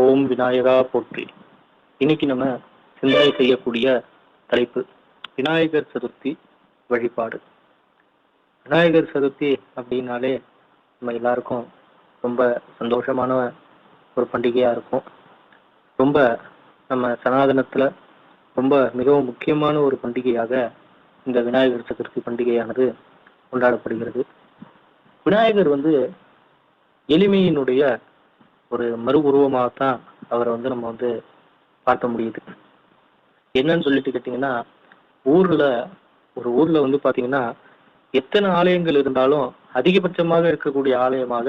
ஓம் விநாயகா போற்றி. இன்னைக்கு நம்ம சிந்தனை செய்யக்கூடிய தலைப்பு விநாயகர் சதுர்த்தி வழிபாடு. விநாயகர் சதுர்த்தி அப்படின்னாலே நம்ம எல்லாருக்கும் ரொம்ப சந்தோஷமான ஒரு பண்டிகையாக இருக்கும். ரொம்ப நம்ம சனாதனத்தில் ரொம்ப மிகவும் முக்கியமான ஒரு பண்டிகையாக இந்த விநாயகர் சதுர்த்தி பண்டிகையானது கொண்டாடப்படுகிறது. விநாயகர் வந்து எளிமையினுடைய ஒரு மறு உருவமாகத்தான் அவரை வந்து நம்ம வந்து பார்க்க முடியுது. என்னன்னு சொல்லிட்டு கேட்டிங்கன்னா ஊர்ல ஒரு ஊர்ல வந்து பாத்தீங்கன்னா எத்தனை ஆலயங்கள் இருந்தாலும் அதிகபட்சமாக இருக்கக்கூடிய ஆலயமாக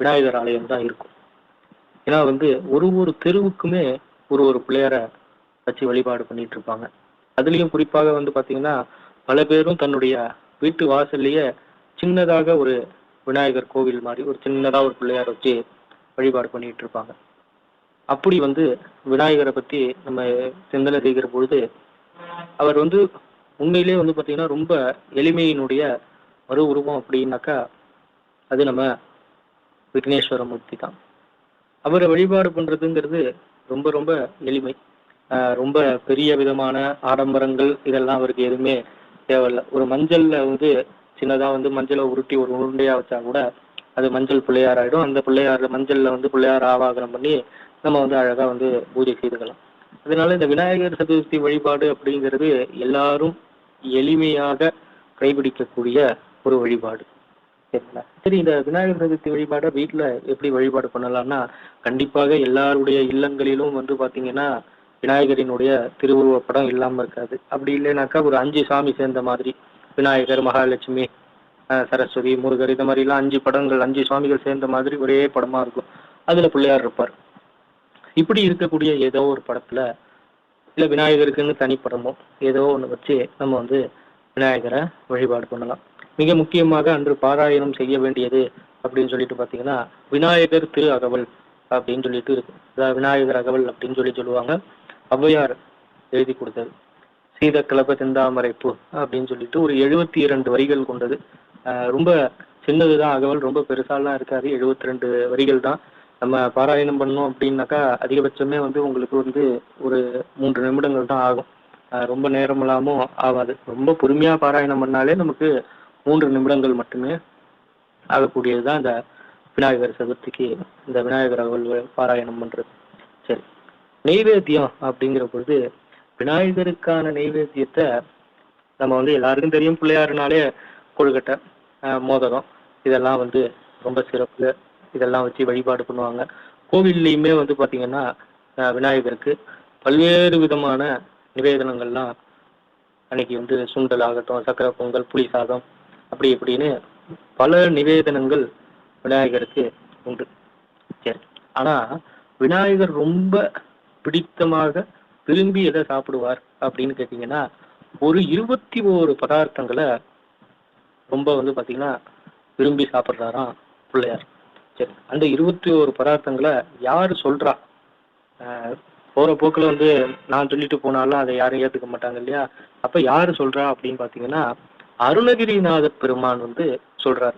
விநாயகர் ஆலயம் தான் இருக்கும். ஏன்னா வந்து ஒரு ஒரு தெருவுக்குமே ஒரு ஒரு பிள்ளையார வச்சு வழிபாடு பண்ணிட்டு இருப்பாங்க. அதுலயும் குறிப்பாக வந்து பாத்தீங்கன்னா பல பேரும் தன்னுடைய வீட்டு வாசல்லையே சின்னதாக ஒரு விநாயகர் கோவில் மாதிரி ஒரு சின்னதா ஒரு பிள்ளையார் வச்சு வழிபாடு பண்ணிட்டு இருப்பாங்க அப்படி வந்து விநாயகரை பத்தி நம்ம சிந்தனை செய்கிற பொழுது அவர் வந்து உண்மையிலே வந்து பாத்தீங்கன்னா ரொம்ப எளிமையினுடைய மறு உருவம் அப்படின்னாக்கா அது நம்ம விக்னேஸ்வர மூர்த்தி தான். அவரை வழிபாடு பண்றதுங்கிறது ரொம்ப ரொம்ப எளிமை. ஆஹ் ரொம்ப பெரிய விதமான ஆடம்பரங்கள் இதெல்லாம் அவருக்கு எதுவுமே தேவையில்லை. ஒரு மஞ்சள்ல வந்து சின்னதா வந்து மஞ்சளை உருட்டி ஒரு உருண்டையா வச்சா கூட அது மஞ்சள் பிள்ளையார் ஆகிடும் அந்த பிள்ளையார் மஞ்சள்ல வந்து பிள்ளையார் ஆவாகனம் பண்ணி நம்ம வந்து அழகா வந்து பூஜை செய்துக்கலாம் அதனால இந்த விநாயகர் சதுர்த்தி வழிபாடு அப்படிங்கிறது எல்லாரும் எளிமையாக கைபிடிக்கக்கூடிய ஒரு வழிபாடு. சரிங்களா? சரி இந்த விநாயகர் சதுர்த்தி வழிபாடை வீட்டுல எப்படி வழிபாடு பண்ணலாம்னா கண்டிப்பாக எல்லாருடைய இல்லங்களிலும் வந்து பாத்தீங்கன்னா விநாயகரினுடைய திருவுருவ படம் இல்லாம இருக்காது. அப்படி இல்லைனாக்கா ஒரு அஞ்சு சாமி சேர்ந்த மாதிரி விநாயகர் மகாலட்சுமி சரஸ்வதி முருகர் இந்த மாதிரி எல்லாம் அஞ்சு படங்கள் அஞ்சு சுவாமிகள் சேர்ந்த மாதிரி ஒரே படமா இருக்கும். அதுல பிள்ளையார் இருப்பார். இப்படி இருக்கக்கூடிய ஏதோ ஒரு படத்துல இல்ல விநாயகருக்குன்னு தனி படமோ ஏதோ ஒண்ணு வச்சு நம்ம வந்து விநாயகரை வழிபாடு பண்ணலாம். மிக முக்கியமாக அன்று பாராயணம் செய்ய வேண்டியது அப்படின்னு சொல்லிட்டு பாத்தீங்கன்னா விநாயகர் திரு அகவல் அப்படின்னு சொல்லிட்டு இருக்கு. அதாவது விநாயகர் அகவல் அப்படின்னு சொல்லி சொல்லுவாங்க. ஔவையார் எழுதி கொடுத்தது. சீத கலப செந்தாமரைப்பு அப்படின்னு சொல்லிட்டு ஒரு எழுபத்தி இரண்டு வரிகள் கொண்டது. ரொம்ப சின்னதுதான். அகவல் ரொம்ப பெருசாலாம் இருக்காது. எழுபத்தி ரெண்டு வரிகள் தான் நம்ம பாராயணம் பண்ணோம் அப்படின்னாக்கா அதிகபட்சமே வந்து உங்களுக்கு வந்து ஒரு மூன்று நிமிடங்கள் தான் ஆகும் ரொம்ப ரொம்ப நேரமெல்லாமும் ஆகாது. ரொம்ப பொறுமையாக பாராயணம் பண்ணாலே நமக்கு மூன்று நிமிடங்கள் மட்டுமே ஆகக்கூடியது தான் இந்த விநாயகர் சதுர்த்திக்கு இந்த விநாயகர் அகவல் பாராயணம் பண்ணுறது சரி. நெய்வேத்தியம் அப்படிங்கிற பொழுது விநாயகருக்கான நெய்வேத்தியத்தை நம்ம வந்து எல்லாருக்கும் தெரியும். பிள்ளையாருனாலே கொழுக்கட்டை. மோதிரம் இதெல்லாம் வந்து ரொம்ப சிறப்பு. இதெல்லாம் வச்சு வழிபாடு பண்ணுவாங்க. கோவில்லையுமே வந்து பார்த்தீங்கன்னா விநாயகருக்கு பல்வேறு விதமான நிவேதனங்கள்லாம் அன்னைக்கு வந்து சுண்டல் ஆகட்டும் சக்கரை பொங்கல் புளி சாதம் அப்படி இப்படின்னு பல நிவேதனங்கள் விநாயகருக்கு உண்டு. சரி. ஆனால் விநாயகர் ரொம்ப பிடித்தமாக விரும்பி எதை சாப்பிடுவார் அப்படின்னு கேட்டீங்கன்னா ஒரு இருபத்தி ஓரு பதார்த்தங்களை ரொம்ப வந்து பாத்தீங்கன்னா விரும்பி சாப்பிட்றாராம் பிள்ளையார். சரி அந்த இருபத்தி ஒரு பதார்த்தங்களை யாரு சொல்றா? ஆஹ் போற போக்குல வந்து நான் சொல்லிட்டு போனாலும் அதை யாரும் ஏத்துக்க மாட்டாங்க இல்லையா? அப்ப யாரு சொல்றா அப்படின்னு பாத்தீங்கன்னா அருணகிரிநாதர் பெருமான் வந்து சொல்கிறார்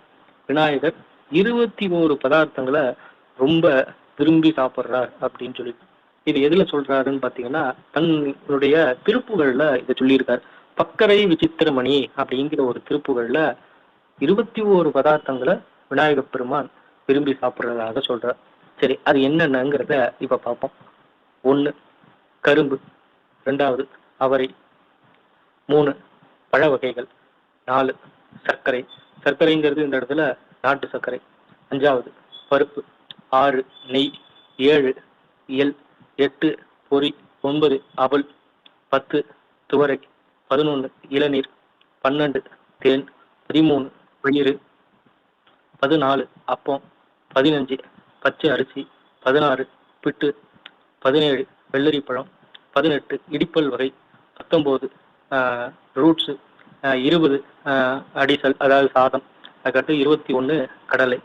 விநாயகர் இருபத்தி ஓரு பதார்த்தங்களை ரொம்ப விரும்பி சாப்பிட்றார் அப்படின்னு சொல்லி இது எதுல சொல்றாருன்னு பார்த்தீங்கன்னா தன்னுடைய திருப்புகளில் இதை சொல்லியிருக்காரு. பக்கரை விசித்திரமணி அப்படிங்கிற ஒரு திருப்புகள்ல இருபத்தி ஓரு பதார்த்தங்களை விநாயகப் பெருமான் விரும்பி சாப்பிட்றதாக சொல்றார். சரி அது என்னென்னங்கிறத இப்ப பார்ப்போம். ஒன்று கரும்பு. ரெண்டாவது அவரை. மூணு பழ வகைகள். நாலு சர்க்கரை. சர்க்கரைங்கிறது இந்த இடத்துல நாட்டு சர்க்கரை. அஞ்சாவது பருப்பு. ஆறு நெய். ஏழு எல் எட்டு பொரி ஒன்பது அவல். பத்து துவரை. பதினொன்று இளநீர். பன்னெண்டு தேன். பதிமூணு பயிறு. பதினாலு அப்பம். பதினஞ்சு பச்சை அரிசி. பதினாறு பிட்டு. பதினேழு வெள்ளரி பழம் பதினெட்டு இடிப்பல் வகை. பத்தொம்போது ரூட்ஸு. இருபது அடிசல் அதாவது சாதம். அதுக்கடுத்து இருபத்தி ஒன்று கடலை.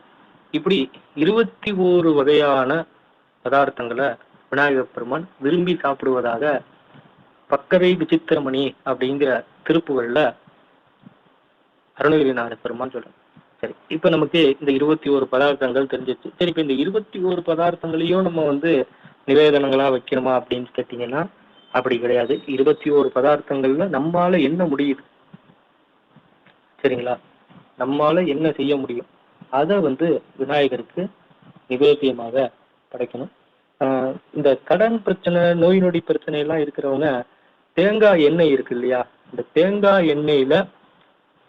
இப்படி இருபத்தி ஓரு வகையான பதார்த்தங்களை விநாயகப் பெருமான் விரும்பி சாப்பிடுவதாக பக்கரை விசித்திரமணி அப்படிங்கிற திருப்புகள்ல அருணகிரிநாத பெருமான் சொல்றேன் சரி இப்ப நமக்கு இந்த இருபத்தி ஒரு பதார்த்தங்கள் தெரிஞ்சிச்சு சரி இப்ப இந்த இருபத்தி ஒரு பதார்த்தங்களையும் நம்ம வந்து நிவேதனங்களா வைக்கணுமா அப்படின்னு கேட்டீங்கன்னா அப்படி கிடையாது. இருபத்தி ஓரு பதார்த்தங்கள்ல நம்மால என்ன முடியுது? சரிங்களா? நம்மால என்ன செய்ய முடியும்? அதை வந்து விநாயகருக்கு நிவேத்தியமாக படைக்கணும். ஆஹ் இந்த கடன் பிரச்சனை நோய் நொடி பிரச்சனை எல்லாம் இருக்கிறவங்க தேங்காய் எண்ணெய் இருக்கு இல்லையா? இந்த தேங்காய் எண்ணெயில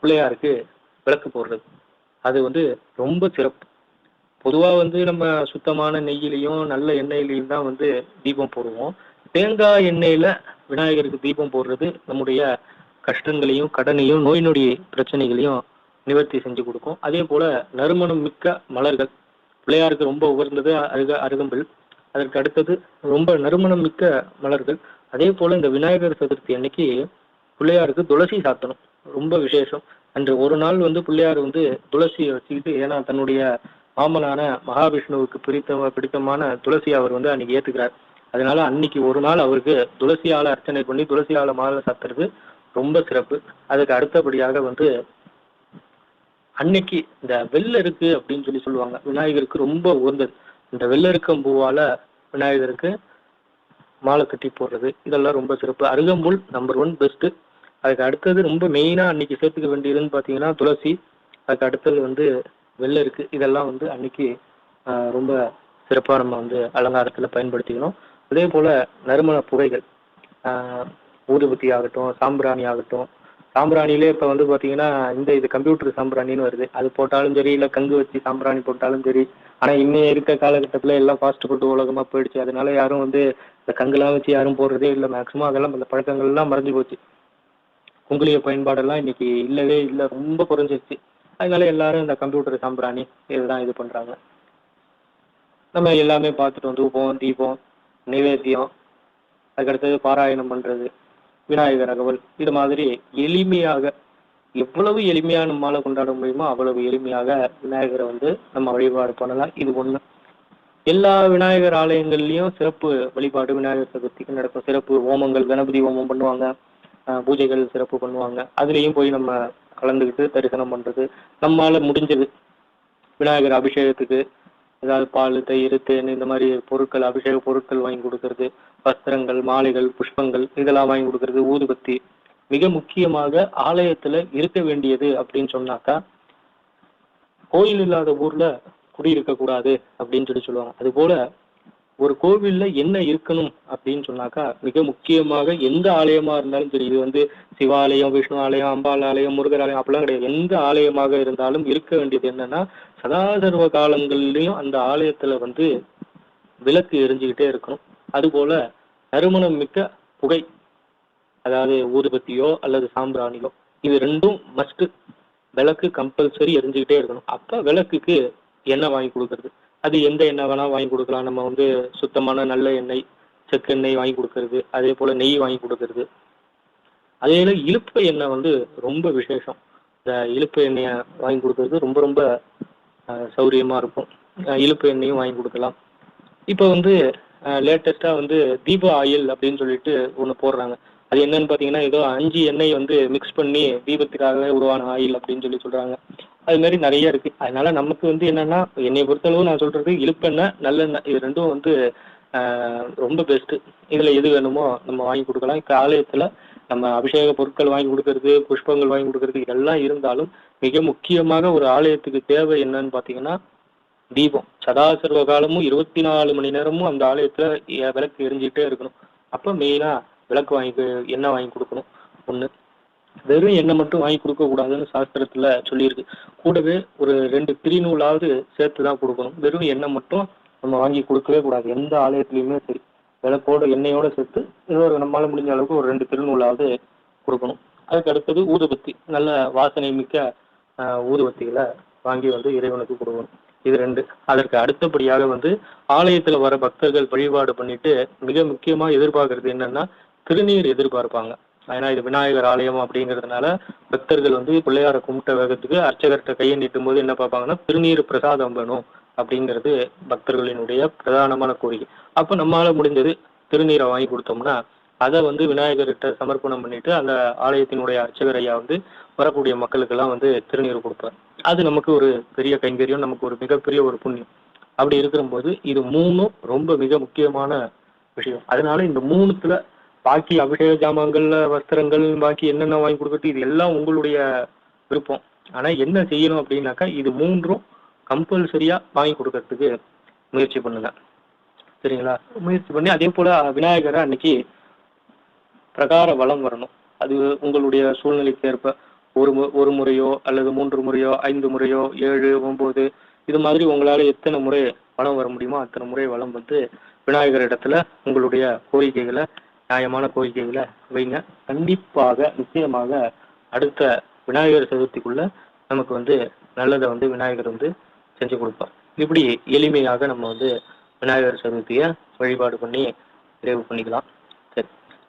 பிள்ளையாருக்கு விளக்கு போடுறது. அது வந்து ரொம்ப சிறப்பு. பொதுவா வந்து நம்ம சுத்தமான நெய்யிலையும் நல்ல எண்ணெயிலையும் தான் வந்து தீபம் போடுவோம். தேங்காய் எண்ணெயில விநாயகருக்கு தீபம் போடுறது நம்முடைய கஷ்டங்களையும் கடனையும் நோய் நொடி பிரச்சனைகளையும் நிவர்த்தி செஞ்சு கொடுக்கும். அதே போல நறுமணம் மிக்க மலர்கள். பிள்ளையாருக்கு ரொம்ப உகர்ந்தது அருக அருகம்பில். அதற்கு அடுத்தது ரொம்ப நறுமணம் மிக்க மலர்கள். அதே போல இந்த விநாயகர் சதுர்த்தி அன்னைக்கு பிள்ளையாருக்கு துளசி சாத்தணும். ரொம்ப விசேஷம். அன்று ஒரு நாள் வந்து பிள்ளையார் வந்து துளசியை வச்சுக்கிட்டு ஏன்னா தன்னுடைய மாமனான மகாவிஷ்ணுவுக்கு பிடித்த பிடித்தமான துளசி அவர் வந்து அன்னைக்கு ஏத்துக்கிறார். அதனால அன்னைக்கு ஒரு நாள் அவருக்கு துளசியால அர்ச்சனை பண்ணி துளசியால மாலை சாத்துறது ரொம்ப சிறப்பு. அதுக்கு அடுத்தபடியாக வந்து அன்னைக்கு இந்த வெள்ளருக்கு அப்படின்னு சொல்லி சொல்லுவாங்க. விநாயகருக்கு ரொம்ப உகந்தது. இந்த வெள்ளருக்கம் பூவால விநாயகருக்கு மாலை கட்டி போடுறது. இதெல்லாம் ரொம்ப சிறப்பு. அருகம்புல் நம்பர் ஒன் பெஸ்ட்டு அதுக்கு அடுத்தது ரொம்ப மெயினாக அன்னைக்கு சேர்த்துக்க வேண்டியதுன்னு பார்த்தீங்கன்னா துளசி. அதுக்கு அடுத்தது வந்து வெள்ளருக்கு இதெல்லாம் வந்து அன்னைக்கு ரொம்ப சிறப்பாக நம்ம வந்து அலங்காரத்தில் பயன்படுத்திக்கணும். அதே போல் நறுமண புகைகள். ஊதுபத்தி ஆகட்டும் சாம்பிராணி ஆகட்டும். சாம்பிராணிலே இப்போ வந்து பார்த்தீங்கன்னா இந்த இது கம்ப்யூட்டர் சாம்பிராணின்னு வருது. அது போட்டாலும் சரி இல்லை கங்கு வச்சு சாம்பிராணி போட்டாலும் சரி. ஆனால் இன்னும் இருக்க காலகட்டத்தில் எல்லாம் ஃபாஸ்ட் ஃபுட் உலகமாக போயிடுச்சு. அதனால யாரும் வந்து இந்த கங்கெல்லாம் வச்சு யாரும் போடுறதே இல்லை. மேக்ஸிமம் அதெல்லாம் அந்த பழக்கங்கள் எல்லாம் மறைஞ்சு போச்சு. குங்குளிய பயன்பாடெல்லாம் இன்னைக்கு இல்லவே இல்லை. ரொம்ப குறைஞ்சிருச்சு. அதனால எல்லாரும் இந்த கம்ப்யூட்டர் சாம்பிராணி இதுதான் இது பண்றாங்க. நம்ம எல்லாமே பார்த்துட்டு தூபம் தீபம் நைவேத்தியம் அதுக்கடுத்தது பாராயணம் பண்றது விநாயகர் அகவல். இது மாதிரி எளிமையாக எவ்வளவு எளிமையா நம்மளால கொண்டாட முடியுமோ அவ்வளவு எளிமையாக விநாயகரை வந்து நம்ம வழிபாடு பண்ணலாம். இது ஒண்ணு. எல்லா விநாயகர் ஆலயங்கள்லயும் சிறப்பு வழிபாடு விநாயகர் சதுர்த்திக்கு நடக்கும் சிறப்பு ஹோமங்கள் கணபதி ஹோமம் பண்ணுவாங்க. பூஜைகள் சிறப்பு பண்ணுவாங்க. அதுலயும் போய் நம்ம கலந்துக்கிட்டு தரிசனம் பண்றது. நம்மால முடிஞ்சது. விநாயகர் அபிஷேகத்துக்கு ஏதாவது பால் தயிர் தேன் இந்த மாதிரி பொருட்கள் அபிஷேக பொருட்கள் வாங்கி கொடுக்கறது. வஸ்திரங்கள் மாலைகள் புஷ்பங்கள் இதெல்லாம் வாங்கி கொடுக்கறது. ஊதுபத்தி. மிக முக்கியமாக ஆலயத்துல இருக்க வேண்டியது அப்படின்னு சொன்னாக்கா கோயில் இல்லாத ஊர்ல குடியிருக்க கூடாது அப்படின்னு சொல்லி சொல்லுவாங்க. அது போல ஒரு கோவில்ல என்ன இருக்கணும் அப்படின்னு சொன்னாக்கா மிக முக்கியமாக எந்த ஆலயமா இருந்தாலும் சரி இது வந்து சிவாலயம் விஷ்ணு ஆலயம் அம்பாள் ஆலயம் முருகர் ஆலயம் அப்படிலாம் கிடையாது. எந்த ஆலயமாக இருந்தாலும் இருக்க வேண்டியது என்னன்னா சதாசர்வ காலங்கள்லயும் அந்த ஆலயத்துல வந்து விளக்கு எரிஞ்சுக்கிட்டே இருக்கணும். அதுபோல நறுமணம் மிக்க புகை அதாவது ஊதுபத்தியோ அல்லது சாம்பிராணியோ இது ரெண்டும் மஸ்ட் விளக்கு கம்பல்சரி எரிஞ்சுக்கிட்டே இருக்கணும். அப்ப விளக்குக்கு எண்ணெய் வாங்கி கொடுக்கறது. அது எந்த எண்ணெய் வேணா வாங்கி கொடுக்கலாம். நம்ம வந்து சுத்தமான நல்ல எண்ணெய் செக்கெண்ணெய் வாங்கி கொடுக்கறது. அதே போல நெய் வாங்கி கொடுக்கறது. அதே இழுப்பு எண்ணெய் வந்து ரொம்ப விசேஷம். இந்த இழுப்பு எண்ணெயை வாங்கி கொடுக்கறது ரொம்ப ரொம்ப சௌரியமாக சௌரியமா இருக்கும். இழுப்பு எண்ணெயும் வாங்கி கொடுக்கலாம். இப்போ வந்து லேட்டஸ்டா வந்து தீப ஆயில் அப்படின்னு சொல்லிட்டு ஒன்று போடுறாங்க. அது என்னன்னு பார்த்தீங்கன்னா ஏதோ அஞ்சு எண்ணெய் வந்து மிக்ஸ் பண்ணி தீபத்துக்காகவே உருவான ஆயில் அப்படின்னு சொல்லி சொல்றாங்க. அது மாதிரி நிறைய இருக்கு. அதனால நமக்கு வந்து என்னன்னா என்னை பொறுத்தளவு நான் சொல்றது இழுப்பெண்ணெய் நல்லெண்ணெய் இது ரெண்டும் வந்து ரொம்ப பெஸ்ட் இதுல எது வேணுமோ நம்ம வாங்கி கொடுக்கலாம். இப்போ நம்ம அபிஷேக பொருட்கள் வாங்கி கொடுக்கறது புஷ்பங்கள் வாங்கி கொடுக்கறது இதெல்லாம் இருந்தாலும் மிக முக்கியமாக ஒரு ஆலயத்துக்கு தேவை என்னன்னு பார்த்தீங்கன்னா தீபம். சதாசர்வ காலமும் இருபத்தி நாலு மணி நேரமும் அந்த ஆலயத்துல எ- விளக்கு எரிஞ்சுக்கிட்டே இருக்கணும். அப்ப மெயினா விளக்கு வாங்கி என்ன எண்ணெய் வாங்கி கொடுக்கணும். ஒண்ணு. வெறும் எண்ணெய் மட்டும் வாங்கி கொடுக்க கூடாதுன்னு சாஸ்திரத்துல சொல்லியிருக்கு. கூடவே ஒரு ரெண்டு திருநூலாவது சேர்த்து தான் கொடுக்கணும். வெறும் எண்ணெய் மட்டும் நம்ம வாங்கி கொடுக்கவே கூடாது. எந்த ஆலயத்துலயுமே சரி. விளக்கோட எண்ணெயோட சேர்த்து ஏதோ ஒரு நம்மளால முடிஞ்ச அளவுக்கு ஒரு ரெண்டு திருநூலாவது கொடுக்கணும். அதுக்கு அடுத்தது ஊதுபத்தி. நல்ல வாசனை மிக்க ஊதுபத்திகளை வாங்கி வந்து இறைவனுக்கு கொடுக்கணும். இது ரெண்டு. அதற்கு அடுத்தபடியாக வந்து ஆலயத்துல வர பக்தர்கள் வழிபாடு பண்ணிட்டு மிக முக்கியமா எதிர்பார்க்கறது என்னன்னா திருநீர் எதிர்பார்ப்பாங்க. ஏன்னா இது விநாயகர் ஆலயம் அப்படிங்கிறதுனால பக்தர்கள் வந்து பிள்ளையார கும்பிட்ட வேகத்துக்கு அர்ச்சகர்கிட்ட கையை நீட்டும் போது என்ன பார்ப்பாங்கன்னா திருநீர் பிரசாதம் வேணும் அப்படிங்கிறது பக்தர்களினுடைய பிரதானமான கோரிக்கை. அப்போ நம்மளால முடிஞ்சது திருநீரை வாங்கி கொடுத்தோம்னா அதை வந்து விநாயகர்கிட்ட சமர்ப்பணம் பண்ணிட்டு அந்த ஆலயத்தினுடைய அர்ச்சகர் ஐயா வந்து வரக்கூடிய மக்களுக்கெல்லாம் வந்து திருநீர் கொடுப்பார். அது நமக்கு ஒரு பெரிய கைங்கரியம் நமக்கு ஒரு மிகப்பெரிய ஒரு புண்ணியம். அப்படி இருக்கிறபோது இது மூணும் ரொம்ப மிக முக்கியமான விஷயம். அதனால இந்த மூணுத்துல பாக்கி அபிஷேக ஜாமான்கள்ல வஸ்திரங்கள் பாக்கி என்னென்ன வாங்கி கொடுக்கறது இது எல்லாம் உங்களுடைய விருப்பம். ஆனா என்ன செய்யணும் அப்படின்னாக்கா இது மூன்றும் கம்பல்சரியா வாங்கி கொடுக்கறதுக்கு முயற்சி பண்ணுங்க. சரிங்களா? முயற்சி பண்ணி அதே போல விநாயகரை அன்னைக்கு பிரகார வளம் வரணும். அது உங்களுடைய சூழ்நிலைக்கு ஏற்ப ஒரு ஒரு முறையோ அல்லது மூன்று முறையோ ஐந்து முறையோ ஏழு ஒன்பது இது மாதிரி உங்களால எத்தனை முறை வளம் வர முடியுமோ அத்தனை முறை வளம் வந்து விநாயகர் இடத்துல உங்களுடைய கோரிக்கைகளை நியாயமான கோரிக்கைகளை வைங்க. கண்டிப்பாக நிச்சயமாக அடுத்த விநாயகர் சதுர்த்திக்குள்ள நமக்கு வந்து நல்லதை வந்து விநாயகர் வந்து செஞ்சு கொடுப்பார். இப்படி எளிமையாக நம்ம வந்து விநாயகர் சதுர்த்தியை வழிபாடு பண்ணி நிறைவு பண்ணிக்கலாம். சரி.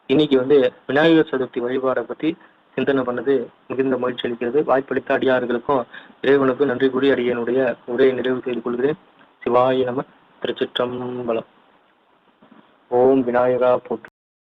இன்னைக்கு வந்து விநாயகர் சதுர்த்தி வழிபாடை பத்தி சிந்தனை பண்ணது மிகுந்த மகிழ்ச்சி அளிக்கிறது. வாய்ப்பளித்த அடியார்களுக்கும் இறைவனுக்கும் நன்றி கூறி அடியனுடைய உரையை நிறைவு செய்து கொள்கிறேன். சிவாய நம திருச்சிற்றம்பலம். ஓம் விநாயகா போற்று.